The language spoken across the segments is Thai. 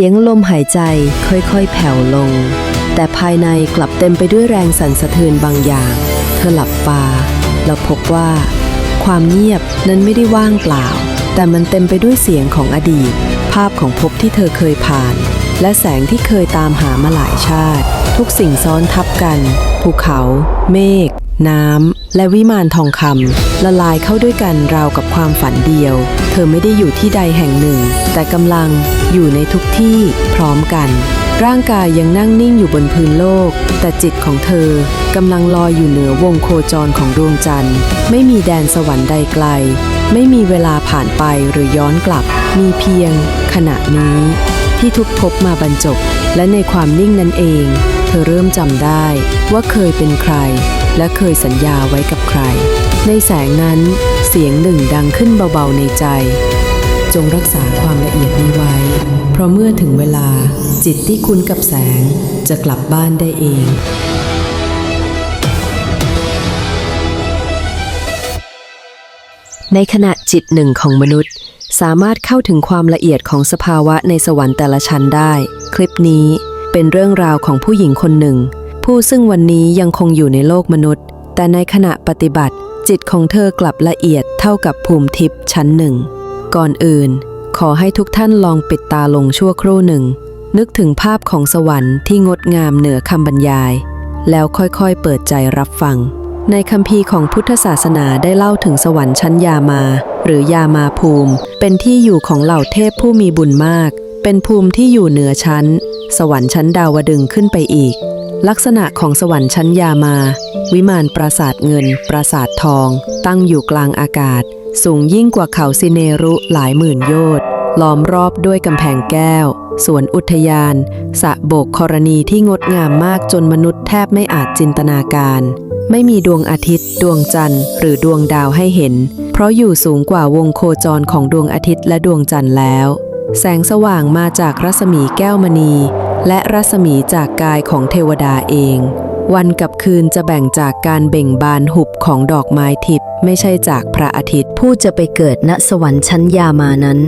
เสียงลมหายใจค่อยๆ แผ่วลง แต่ภายในกลับเต็มไปด้วยแรงสั่นสะเทือนบางอย่าง เธอหลับตาแล้วพบว่า ความเงียบนั้นไม่ได้ว่างเปล่า แต่มันเต็มไปด้วยเสียงของอดีต ภาพของภพที่เธอเคยผ่าน และแสงที่เคยตามหามาหลายชาติ ทุกสิ่งซ้อนทับกัน ภูเขา เมฆ น้ำ และวิมานทองคำละลายเข้าด้วยกันราวกับความฝันเดียว เธอไม่ได้อยู่ที่ใดแห่งหนึ่ง แต่กำลังอยู่ในทุกที่พร้อมกัน ร่างกายยังนั่งนิ่งอยู่บนพื้นโลก แต่จิตของเธอกำลังลอยอยู่เหนือวงโคจรของดวงจันทร์ ไม่มีแดนสวรรค์ใดไกล ไม่มีเวลาผ่านไปหรือย้อนกลับ มีเพียง ขณะนี้ที่ทุกภพมาบรรจบ และในความนิ่งนั้นเอง เธอเริ่มจำได้ว่าเคยเป็นใคร และเคยสัญญาไว้กับใคร ในแสงนั้นเสียงหนึ่งดังขึ้นเบาๆในใจ จงรักษาความละเอียดนี้ไว้ เพราะเมื่อถึงเวลาจิตที่คุ้นกับแสงจะกลับบ้านได้เองในขณะจิตหนึ่งของมนุษย์ สามารถเข้าถึงความละเอียดของสภาวะในสวรรค์แต่ละชั้นได้ คลิปนี้เป็นเรื่องราวของผู้หญิงคนหนึ่ง ผู้ซึ่งวันนี้ยังคงอยู่ในโลกมนุษย์ แต่ในขณะปฏิบัติ จิตของเธอกลับละเอียดเท่ากับภูมิทิพย์ชั้นหนึ่ง ก่อนอื่น ขอให้ทุกท่านลองปิดตาลงชั่วครู่หนึ่ง นึกถึงภาพของสวรรค์ที่งดงามเหนือคำบรรยาย แล้วค่อยๆเปิดใจรับฟังในคัมภีร์ของพุทธศาสนาได้เล่าถึงสวรรค์ชั้นยามา หรือยามาภูมิ เป็นที่อยู่ของเหล่าเทพผู้มีบุญมาก เป็นภูมิที่อยู่เหนือชั้น สวรรค์ชั้นดาวดึงขึ้นไปอีก ลักษณะของสวรรค์ชั้นยามา วิมานปราสาทเงิน ปราสาททอง ตั้งอยู่กลางอากาศ สูงยิ่งกว่าเขาซิเนรุหลายหมื่นโยชน์ล้อมรอบด้วยกำแพงแก้ว สวนอุทยานสะโบกครณีที่งดงามมากจนมนุษย์แทบไม่อาจจินตนาการ ไม่มีดวงอาทิตย์ ดวงจันทร์ หรือดวงดาวให้เห็น เพราะอยู่สูงกว่าวงโคจรของดวงอาทิตย์และดวงจันทร์แล้ว แสงสว่างมาจากรัศมีแก้วมณี และรัศมีจากกายของเทวดาเอง วันกับคืนจะแบ่งจากการเบ่งบานหุบของดอกไม้ทิพย์ไม่ใช่จากพระอาทิตย์ ผู้จะไปเกิดณสวรรค์ชั้นยามานั้น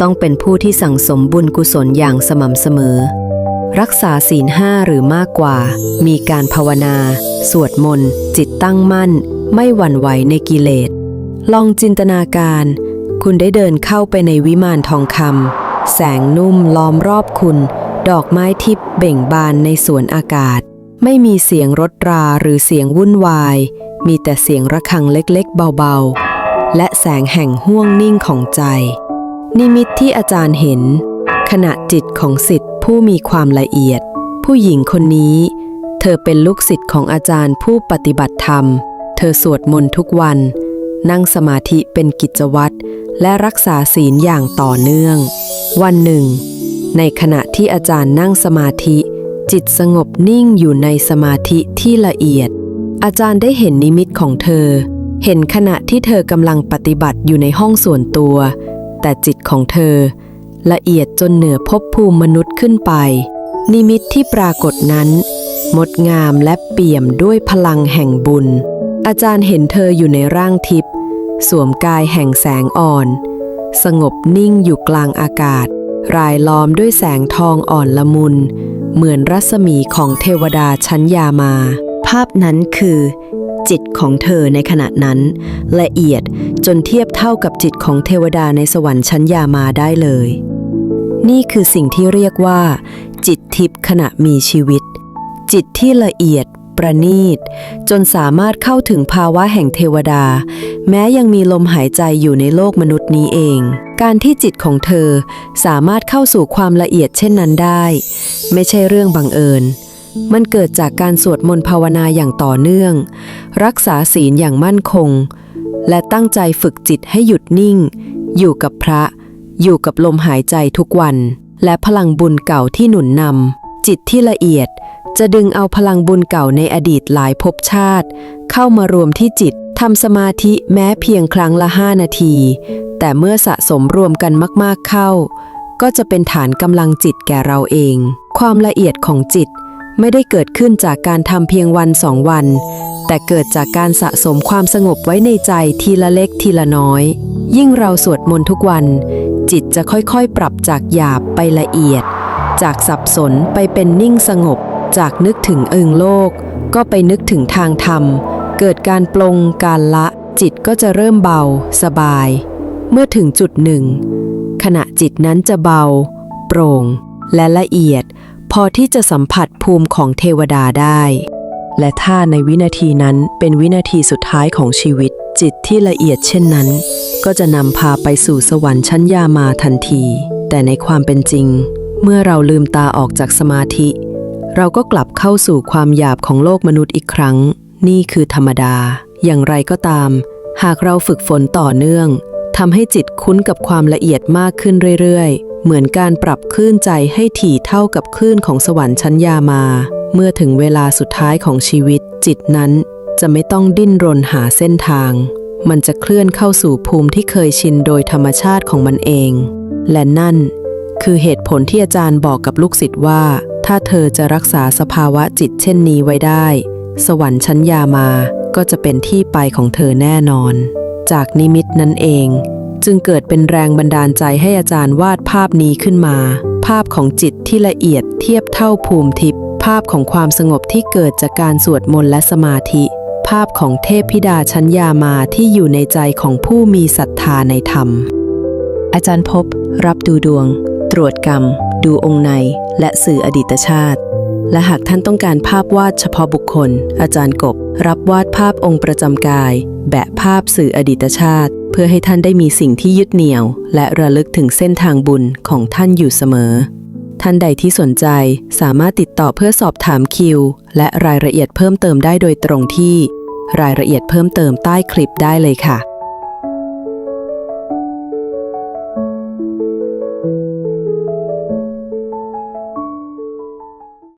ต้องเป็นผู้ที่สั่งสมบุญกุศลอย่างสม่ำเสมอ รักษาศีลห้าหรือมากกว่า มีการภาวนา สวดมนต์ จิตตั้งมั่น ไม่หวั่นไหวในกิเลส ลองจินตนาการ คุณได้เดินเข้าไปในวิมานทองคำแสงนุ่มล้อมรอบคุณ ดอกไม้ทิพย์เบ่งบานในสวนอากาศ ไม่มีเสียงรถราหรือเสียงวุ่นวาย มีแต่เสียงระฆังเล็กๆ เบาๆ และแสงแห่งห้วงนิ่งของใจ นิมิตที่อาจารย์เห็น ขณะจิตของสิทธิ์ผู้มีความละเอียด ผู้หญิงคนนี้ เธอเป็นลูกศิษย์ของอาจารย์ผู้ปฏิบัติธรรม เธอสวดมนต์ทุกวัน นั่งสมาธิเป็นกิจวัตรและรักษาศีลอย่างต่อเนื่อง วันหนึ่ง ในขณะที่อาจารย์นั่งสมาธิ จิตสงบนิ่งอยู่ในสมาธิที่ละเอียด อาจารย์ได้เห็นนิมิตของเธอ เห็นขณะที่เธอกำลังปฏิบัติอยู่ในห้องส่วนตัว แต่จิตของเธอ ละเอียดจนเหนือภพภูมิมนุษย์ขึ้นไป นิมิตที่ปรากฏนั้นงดงามและเปี่ยมด้วยพลังแห่งบุญ อาจารย์เห็นเธออยู่ในร่างทิพย์สวมกายแห่งแสงอ่อน สงบนิ่งอยู่กลางอากาศ รายล้อมด้วยแสงทองอ่อนละมุน เหมือนรัศมีของเทวดาชั้นยามา ภาพนั้นคือ จิตของเธอในขณะนั้น ละเอียดจนเทียบเท่ากับจิตของเทวดาในสวรรค์ชั้นยามาได้เลย นี่คือสิ่งที่เรียกว่า จิตทิพย์ขณะมีชีวิต จิตที่ละเอียด ประณีต จนสามารถเข้าถึงภาวะแห่งเทวดา แม้ยังมีลมหายใจอยู่ในโลกมนุษย์นี้เอง การที่จิตของเธอสามารถเข้าสู่ความละเอียดเช่นนั้นได้ ไม่ใช่เรื่องบังเอิญ มันเกิดจากการสวดมนต์ภาวนาอย่างต่อเนื่อง รักษาศีลอย่างมั่นคง และตั้งใจฝึกจิตให้หยุดนิ่ง อยู่กับพระ อยู่กับลมหายใจทุกวัน และพลังบุญเก่าที่หนุนนำจิตที่ละเอียด จะดึงเอาพลังบุญเก่าในอดีตหลายภพชาติ เข้ามารวมที่จิตทำสมาธิแม้เพียงครั้งละห้านาที แต่เมื่อสะสมรวมกันมากๆเข้า ก็จะเป็นฐานกำลังจิตแก่เราเอง ความละเอียดของจิตไม่ได้เกิดขึ้นจากการทำเพียงวันสองวัน แต่เกิดจากการสะสมความสงบไว้ในใจทีละเล็กทีละน้อย ยิ่งเราสวดมนต์ทุกวัน จิตจะค่อยๆ ปรับจากหยาบไปละเอียด จากสับสนไปเป็นนิ่งสงบ จากนึกถึงเอิงโลก ก็ไปนึกถึงทางธรรม เกิดการปลงการละ จิตก็จะเริ่มเบา สบาย เมื่อถึงจุดหนึ่ง ขณะจิตนั้นจะเบา โปร่ง และละเอียด พอที่จะสัมผัสภูมิของเทวดาได้ และถ้าในวินาทีนั้นเป็นวินาทีสุดท้ายของชีวิต จิตที่ละเอียดเช่นนั้น ก็จะนำพาไปสู่สวรรค์ชั้นยามาทันที แต่ในความเป็นจริง เมื่อเราลืมตาออกจากสมาธิ เราก็กลับเข้าสู่ความหยาบของโลกมนุษย์อีกครั้ง นี่คือธรรมดา อย่างไรก็ตาม หากเราฝึกฝนต่อเนื่องทำให้จิตคุ้นกับความละเอียดมากขึ้นเรื่อยๆ เหมือนการปรับคลื่นใจให้ถี่เท่ากับคลื่นของสวรรค์ชั้นยามา เมื่อถึงเวลาสุดท้ายของชีวิต จิตนั้นจะไม่ต้องดิ้นรนหาเส้นทาง มันจะเคลื่อนเข้าสู่ภูมิที่เคยชินโดยธรรมชาติของมันเอง และนั่น คือเหตุผลที่อาจารย์บอกกับลูกศิษย์ว่า ถ้าเธอจะรักษาสภาวะจิตเช่นนี้ไว้ได้ สวรรค์ชั้นยามาก็จะเป็นที่ไปของเธอแน่นอน จากนิมิตนั้นเอง จึงเกิดเป็นแรงบันดาลใจให้อาจารย์วาดภาพนี้ขึ้นมา ภาพของจิตที่ละเอียดเทียบเท่าภูมิทิพย์ภาพของความสงบที่เกิดจากการสวดมนต์และสมาธิ ภาพของเทพธิดาชั้นยามาที่อยู่ในใจของผู้มีศรัทธาในธรรม อาจารย์พบ รับดูดวง ตรวจกรรม ดูองค์ในและสื่ออดีตชาติ และหากท่านต้องการภาพวาดเฉพาะบุคคล อาจารย์กบ รับวาดภาพองค์ประจำกาย แบะภาพสื่ออดีตชาติ เพื่อให้ท่านได้มีสิ่งที่ยึดเหนี่ยว และระลึกถึงเส้นทางบุญของท่านอยู่เสมอ ท่านใดที่สนใจสามารถติดต่อเพื่อสอบถามคิว และรายละเอียดเพิ่มเติมได้โดยตรงที่ รายละเอียดเพิ่มเติมใต้คลิปได้เลยค่ะ